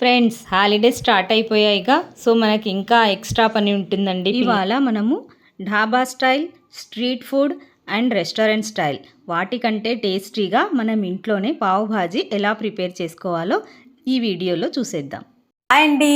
Friends holidays start అయిపోయాయిగా so మనకి ఇంకా ఎక్స్ట్రా పని ఉంటుందండి ఇవాళ మనము dhaba style street food and restaurant style. వాటికంటే టేస్టీగా మనం ఇంట్లోనే పావు భాజీ ఎలా ప్రిపేర్ చేసుకోవాలో ఈ వీడియోలో చూసేద్దాం. హాయ్ అండి.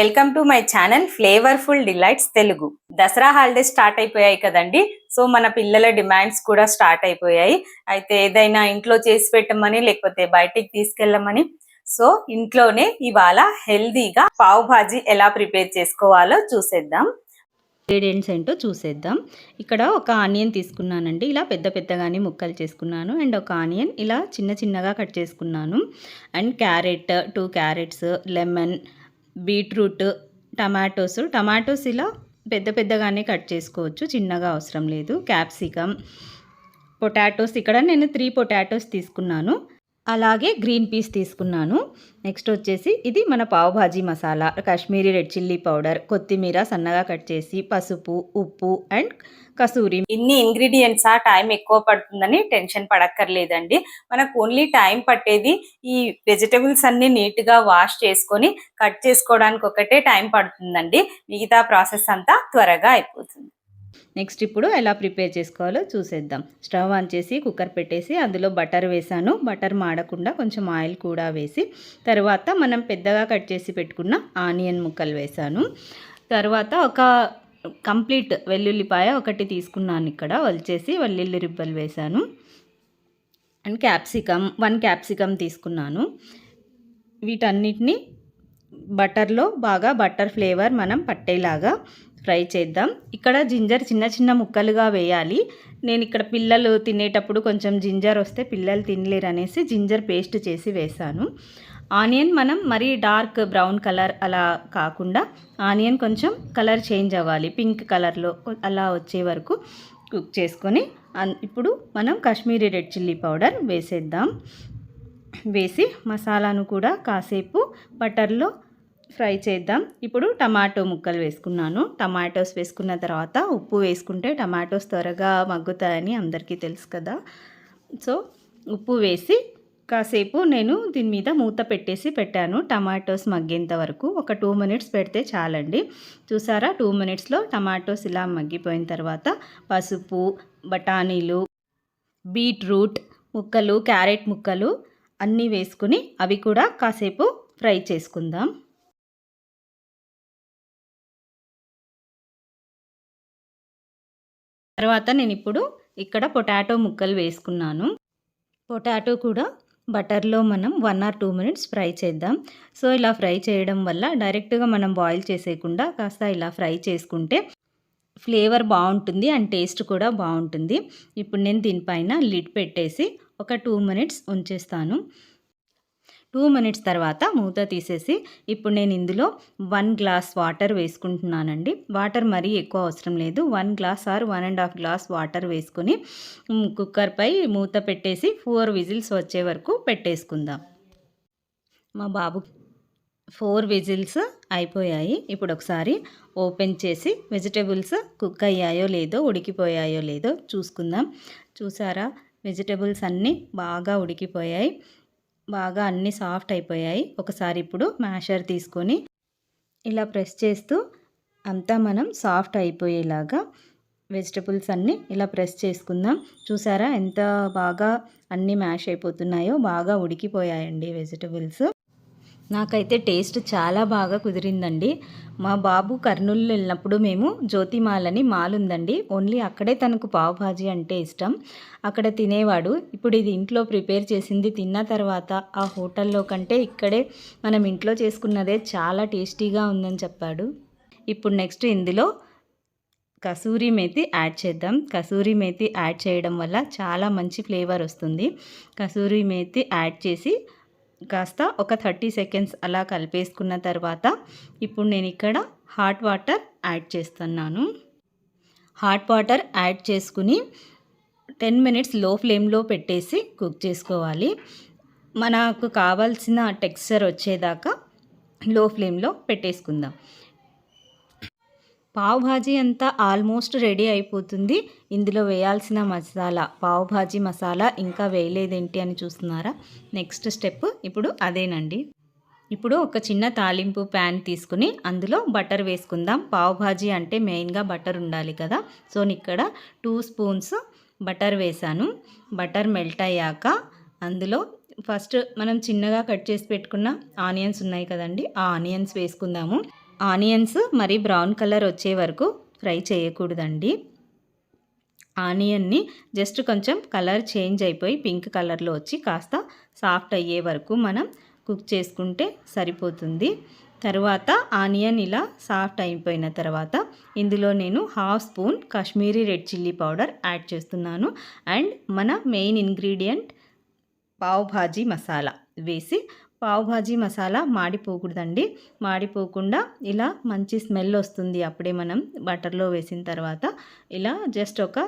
Welcome to my channel flavourful delights Telugu. Dasara holidays start అయిపోయాయి కదండి. సో మన పిల్లల డిమాండ్స్ కూడా స్టార్ట్ అయిపోయాయి. అయితే ఏదైనా ఇంట్లో చేసి పెట్టమని లేకపోతే బయటికి తీసుకెళ్ళమని సో ఇంట్లోనే ఇవాళ హెల్దీగా పావ్ భాజీ ఎలా ప్రిపేర్ చేసుకోవాలో చూసేద్దాం. ఇంగ్రీడియంట్స్ ఏంటో చూసేద్దాం. ఇక్కడ ఒక ఆనియన్ తీసుకున్నానండి. ఇలా పెద్ద పెద్దగానే ముక్కలు చేసుకున్నాను. అండ్ ఒక ఆనియన్ ఇలా చిన్న చిన్నగా కట్ చేసుకున్నాను. And carrot two carrots lemon beetroot tomatoes. Tomatoes ఇలా పెద్ద పెద్దగానే కట్ చేసుకోవచ్చు. చిన్నగా అవసరం లేదు. Capsicum potatoes. ఇక్కడ నేను త్రీ పొటాటోస్ తీసుకున్నాను. అలాగే గ్రీన్ పీస్ తీసుకున్నాను. నెక్స్ట్ వచ్చేసి ఇది మన pav bhaji masala Kashmiri red chilli powder కొత్తిమీర సన్నగా కట్ చేసి పసుపు ఉప్పు అండ్ కసూరి ఇన్ని ఇంగ్రీడియంట్స్ ఆ టైం ఎక్కువ పడుతుందని టెన్షన్ పడక్కర్లేదండి. మనకు ఓన్లీ టైం పట్టేది ఈ వెజిటబుల్స్ అన్ని నీట్గా వాష్ చేసుకొని కట్ చేసుకోవడానికి ఒకటే టైం పడుతుందండి. మిగతా ప్రాసెస్ అంతా త్వరగా అయిపోతుంది. నెక్స్ట్ ఇప్పుడు ఎలా ప్రిపేర్ చేసుకోవాలో చూసేద్దాం. స్టవ్ ఆన్ చేసి కుక్కర్ పెట్టేసి అందులో బటర్ వేసాను. బటర్ మాడకుండా కొంచెం ఆయిల్ కూడా వేసి తర్వాత మనం పెద్దగా కట్ చేసి పెట్టుకున్న ఆనియన్ ముక్కలు వేసాను. తర్వాత ఒక కంప్లీట్ వెల్లుల్లిపాయ ఒకటి తీసుకున్నాను ఇక్కడ. వలిచేసి వెల్లుల్లి రిబ్బలు వేసాను. అండ్ క్యాప్సికమ్ వన్ క్యాప్సికమ్ తీసుకున్నాను. వీటన్నిటిని బటర్లో బాగా బటర్ ఫ్లేవర్ మనం పట్టేలాగా ఫ్రై చేద్దాం. ఇక్కడ జింజర్ చిన్న చిన్న ముక్కలుగా వేయాలి. నేను ఇక్కడ పిల్లలు తినేటప్పుడు కొంచెం జింజర్ వస్తే పిల్లలు తినలేరు అనేసి జింజర్ పేస్ట్ చేసి వేసాను ఆనియన్ మనం మరీ డార్క్ బ్రౌన్ కలర్ అలా కాకుండా ఆనియన్ కొంచెం కలర్ చేంజ్ అవ్వాలి. పింక్ కలర్లో అలా వచ్చే వరకు కుక్ చేసుకొని అన్- ఇప్పుడు మనం కాశ్మీరీ రెడ్ చిల్లీ పౌడర్ వేసేద్దాం. వేసి మసాలాను కూడా కాసేపు బటర్లో ఫ్రై చేద్దాం. ఇప్పుడు టమాటో ముక్కలు వేసుకున్నాను. టమాటోస్ వేసుకున్న తర్వాత ఉప్పు వేసుకుంటే టమాటోస్ త్వరగా మగ్గుతాయని అందరికీ తెలుసు కదా. సో ఉప్పు వేసి కాసేపు నేను దీని మీద మూత పెట్టేసి పెట్టాను. టమాటోస్ మగ్గేంత వరకు ఒక టూ మినిట్స్ పెడితే చాలండి. చూసారా? టూ మినిట్స్లో టమాటోస్ ఇలా మగ్గిపోయిన తర్వాత పసుపు బఠానీలు బీట్రూట్ ముక్కలు క్యారెట్ ముక్కలు అన్నీ వేసుకుని అవి కూడా కాసేపు ఫ్రై చేసుకుందాం. తర్వాత నేను ఇప్పుడు ఇక్కడ పొటాటో ముక్కలు వేసుకున్నాను. పొటాటో కూడా బటర్లో మనం one or two minutes fry చేద్దాం. సో ఇలా ఫ్రై చేయడం వల్ల డైరెక్ట్గా మనం బాయిల్ చేసేయకుండా కాస్త ఇలా ఫ్రై చేసుకుంటే ఫ్లేవర్ బాగుంటుంది అండ్ టేస్ట్ కూడా బాగుంటుంది. ఇప్పుడు నేను దీనిపైన లిడ్ పెట్టేసి ఒక టూ మినిట్స్ ఉంచేస్తాను. టూ మినిట్స్ తర్వాత మూత తీసేసి ఇప్పుడు నేను ఇందులో వన్ గ్లాస్ వాటర్ వేసుకుంటున్నానండి. వాటర్ మరీ ఎక్కువ అవసరం లేదు. One glass or one and half glass water వేసుకుని కుక్కర్పై మూత పెట్టేసి ఫోర్ విజిల్స్ వచ్చే వరకు పెట్టేసుకుందాం. మా బాబు ఫోర్ విజిల్స్ అయిపోయాయి. ఇప్పుడు ఒకసారి ఓపెన్ చేసి వెజిటేబుల్స్ కుక్ అయ్యాయో లేదో ఉడికిపోయాయో లేదో చూసుకుందాం. చూసారా? వెజిటేబుల్స్ అన్నీ బాగా ఉడికిపోయాయి. బాగా అన్నీ సాఫ్ట్ అయిపోయాయి. ఒకసారి ఇప్పుడు మ్యాషర్ తీసుకొని ఇలా ప్రెస్ చేస్తూ అంతా మనం సాఫ్ట్ అయిపోయేలాగా వెజిటబుల్స్ అన్నీ ఇలా ప్రెస్ చేసుకుందాం. చూసారా ఎంత బాగా అన్నీ మ్యాష్ అయిపోతున్నాయో బాగా ఉడికిపోయాయండి వెజిటబుల్స్. నాకైతే టేస్ట్ చాలా బాగా కుదిరిందండి. మా బాబు కర్నూలు వెళ్ళినప్పుడు మేము జ్యోతిమాలని అని మాల్ ఉందండి ఓన్లీ అక్కడే తనకు పావు భాజీ అంటే ఇష్టం. అక్కడ తినేవాడు. ఇప్పుడు ఇది ఇంట్లో ప్రిపేర్ చేసింది తిన్న తర్వాత ఆ హోటల్లో కంటే ఇక్కడే మనం ఇంట్లో చేసుకున్నదే చాలా టేస్టీగా ఉందని చెప్పాడు. ఇప్పుడు నెక్స్ట్ ఇందులో కసూరి మేతి యాడ్ చేద్దాం. కసూరి మేతి యాడ్ చేయడం వల్ల చాలా మంచి ఫ్లేవర్ వస్తుంది. కసూరి మేతి యాడ్ చేసి కాస్త ఒక థర్టీ సెకండ్స్ అలా కలిపేసుకున్న తర్వాత ఇప్పుడు నేను ఇక్కడ హాట్ వాటర్ యాడ్ చేస్తున్నాను. హాట్ వాటర్ యాడ్ చేసుకుని టెన్ మినిట్స్లో ఫ్లేమ్లో పెట్టేసి కుక్ చేసుకోవాలి. మనకు కావాల్సిన టెక్స్చర్ వచ్చేదాకా లో ఫ్లేమ్లో పెట్టేసుకుందాం. పావుభాజీ అంతా ఆల్మోస్ట్ రెడీ అయిపోతుంది. ఇందులో వేయాల్సిన మసాలా పావుభాజీ మసాలా ఇంకా వేయలేదేంటి అని చూస్తున్నారా? నెక్స్ట్ స్టెప్ ఇప్పుడు అదేనండి. ఇప్పుడు ఒక చిన్న తాలింపు ప్యాన్ తీసుకుని అందులో బటర్ వేసుకుందాం. పావ్ భాజీ అంటే మెయిన్గా బటర్ ఉండాలి కదా. సో నేను ఇక్కడ టూ స్పూన్స్ బటర్ వేసాను బటర్ మెల్ట్ అయ్యాక అందులో ఫస్ట్ మనం చిన్నగా కట్ చేసి పెట్టుకున్న ఆనియన్స్ ఉన్నాయి కదండి ఆ ఆనియన్స్ వేసుకుందాము. ఆనియన్స్ మరి బ్రౌన్ కలర్ వచ్చే వరకు ఫ్రై చేయకూడదండి. ఆనియన్ని జస్ట్ కొంచెం కలర్ చేంజ్ అయిపోయి పింక్ కలర్లో వచ్చి కాస్త సాఫ్ట్ అయ్యే వరకు మనం కుక్ చేసుకుంటే సరిపోతుంది. తర్వాత ఆనియన్ ఇలా సాఫ్ట్ అయిపోయిన తర్వాత ఇందులో నేను half spoon Kashmiri red chilli powder add చేస్తున్నాను. అండ్ మన మెయిన్ ఇంగ్రీడియంట్ పావ్ భాజీ మసాలా వేసి పావుభాజీ మసాలా మాడిపోకూడదండి. మాడిపోకుండా ఇలా మంచి స్మెల్ వస్తుంది అప్పుడే మనం బటర్లో వేసిన తర్వాత. ఇలా జస్ట్ ఒక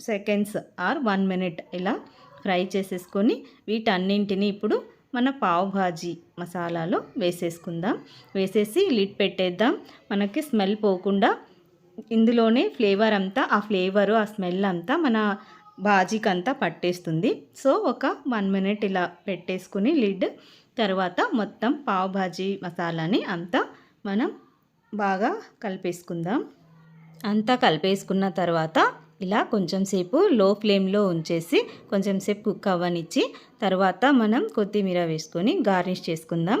సెకండ్స్ ఆర్ వన్ మినిట్ ఇలా ఫ్రై చేసేసుకొని వీటన్నింటిని ఇప్పుడు మన పావుభాజీ మసాలాలో వేసేసుకుందాం. వేసేసి లిడ్ పెట్టేద్దాం. మనకి స్మెల్ పోకుండా ఇందులోనే ఫ్లేవర్ అంతా ఆ ఫ్లేవరు ఆ స్మెల్ అంతా మన బాజీకి అంతా పట్టేస్తుంది. సో ఒక వన్ మినిట్ ఇలా పెట్టేసుకుని లిడ్ తర్వాత మొత్తం పావ్ భాజీ మసాలాని అంతా మనం బాగా కలిపేసుకుందాం. అంతా కలిపేసుకున్న తర్వాత ఇలా కొంచెం సేపు లో ఫ్లేమ్లో ఉంచేసి కొంచెం సేపు కుక్ అవ్వనిచ్చి తర్వాత మనం కొత్తిమీర వేసుకొని గార్నిష్ చేసుకుందాం.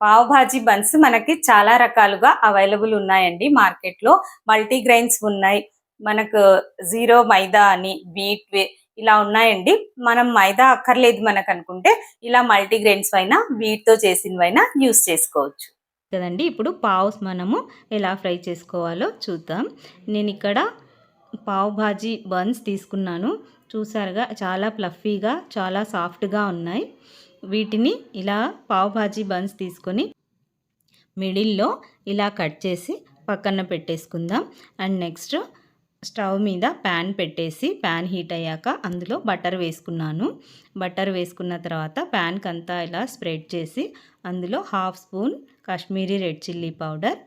పావ్ భాజీ బన్స్ మనకి చాలా రకాలుగా అవైలబుల్ ఉన్నాయండి మార్కెట్లో. మల్టీ గ్రైన్స్ ఉన్నాయి. మనకు జీరో మైదా అని వీట్ ఇలా ఉన్నాయండి. మనం మైదా అక్కర్లేదు మనకు అనుకుంటే ఇలా మల్టీ అయినా వీట్తో చేసినవైనా యూస్ చేసుకోవచ్చు. కదండి ఇప్పుడు పావ్స్ మనము ఎలా ఫ్రై చేసుకోవాలో చూద్దాం. నేను ఇక్కడ పావ్ భాజీ బన్స్ తీసుకున్నాను. చూసారుగా చాలా ప్లఫీగా చాలా సాఫ్ట్గా ఉన్నాయి. వీటిని ఇలా పావ్ భాజీ బన్స్ తీసుకొని మిడిల్లో ఇలా కట్ చేసి పక్కన పెట్టేసుకుందాం. అండ్ నెక్స్ట్ స్టవ్ మీద ప్యాన్ పెట్టేసి ప్యాన్ హీట్ అయ్యాక అందులో బటర్ వేసుకున్నాను. బటర్ వేసుకున్న తర్వాత ప్యాన్కి అంతా ఇలా స్ప్రెడ్ చేసి అందులో half spoon Kashmiri red chilli powder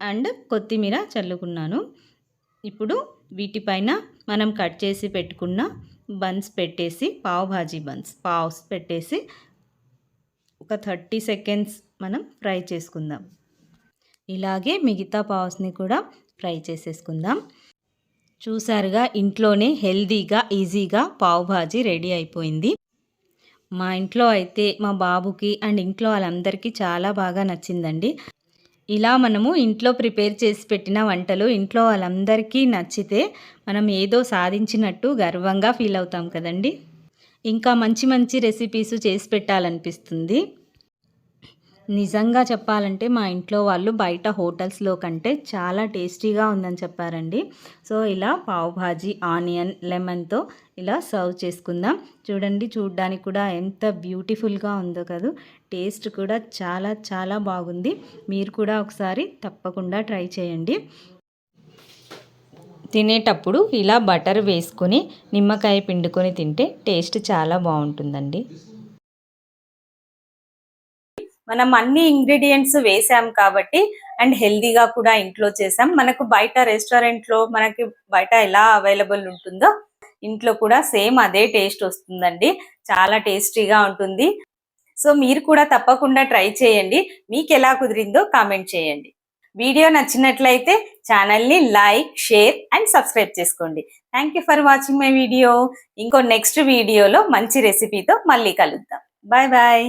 and కొత్తిమీర చల్లుకున్నాను. ఇప్పుడు వీటిపైన మనం కట్ చేసి పెట్టుకున్న బన్స్ పెట్టేసి పావ్ భాజీ బన్స్ పావ్స్ పెట్టేసి ఒక థర్టీ సెకండ్స్ మనం ఫ్రై చేసుకుందాం. ఇలాగే మిగతా పావ్స్ని కూడా ఫ్రై చేసేసుకుందాం. చూసారుగా ఇంట్లోనే హెల్దీగా ఈజీగా పావ్ భాజీ రెడీ అయిపోయింది. మా ఇంట్లో అయితే మా బాబుకి అండ్ ఇంట్లో వాళ్ళందరికీ చాలా బాగా నచ్చిందండి. ఇలా మనము ఇంట్లో ప్రిపేర్ చేసి పెట్టిన వంటలు ఇంట్లో వాళ్ళందరికీ నచ్చితే మనం ఏదో సాధించినట్టు గర్వంగా ఫీల్ అవుతాం కదండి. ఇంకా మంచి మంచి రెసిపీస్ చేసి పెట్టాలనిపిస్తుంది. నిజంగా చెప్పాలంటే మా ఇంట్లో వాళ్ళు బయట హోటల్స్లో కంటే చాలా టేస్టీగా ఉందని చెప్పారండి. సో ఇలా పావు భాజీ ఆనియన్ లెమన్తో ఇలా సర్వ్ చేసుకుందాం. చూడండి చూడ్డానికి కూడా ఎంత బ్యూటిఫుల్గా ఉందో కదా. టేస్ట్ కూడా చాలా చాలా బాగుంది. మీరు కూడా ఒకసారి తప్పకుండా ట్రై చేయండి. తినేటప్పుడు ఇలా బటర్ వేసుకొని నిమ్మకాయ పిండుకొని తింటే టేస్ట్ చాలా బాగుంటుందండి. మనం అన్ని ఇంగ్రీడియంట్స్ వేసాం కాబట్టి అండ్ హెల్దీగా కూడా ఇంట్లో చేసాం. మనకు బయట రెస్టారెంట్లో మనకి బయట ఎలా అవైలబుల్ ఉంటుందో ఇంట్లో కూడా సేమ్ అదే టేస్ట్ వస్తుందండి. చాలా టేస్టీగా ఉంటుంది. సో మీరు కూడా తప్పకుండా ట్రై చేయండి. మీకు ఎలా కుదిరిందో కామెంట్ చేయండి. వీడియో నచ్చినట్లయితే ఛానల్ని లైక్ షేర్ అండ్ సబ్స్క్రైబ్ చేసుకోండి. Thank you for watching my video ఇంకో నెక్స్ట్ వీడియోలో మంచి రెసిపీతో మళ్ళీ కలుద్దాం. Bye bye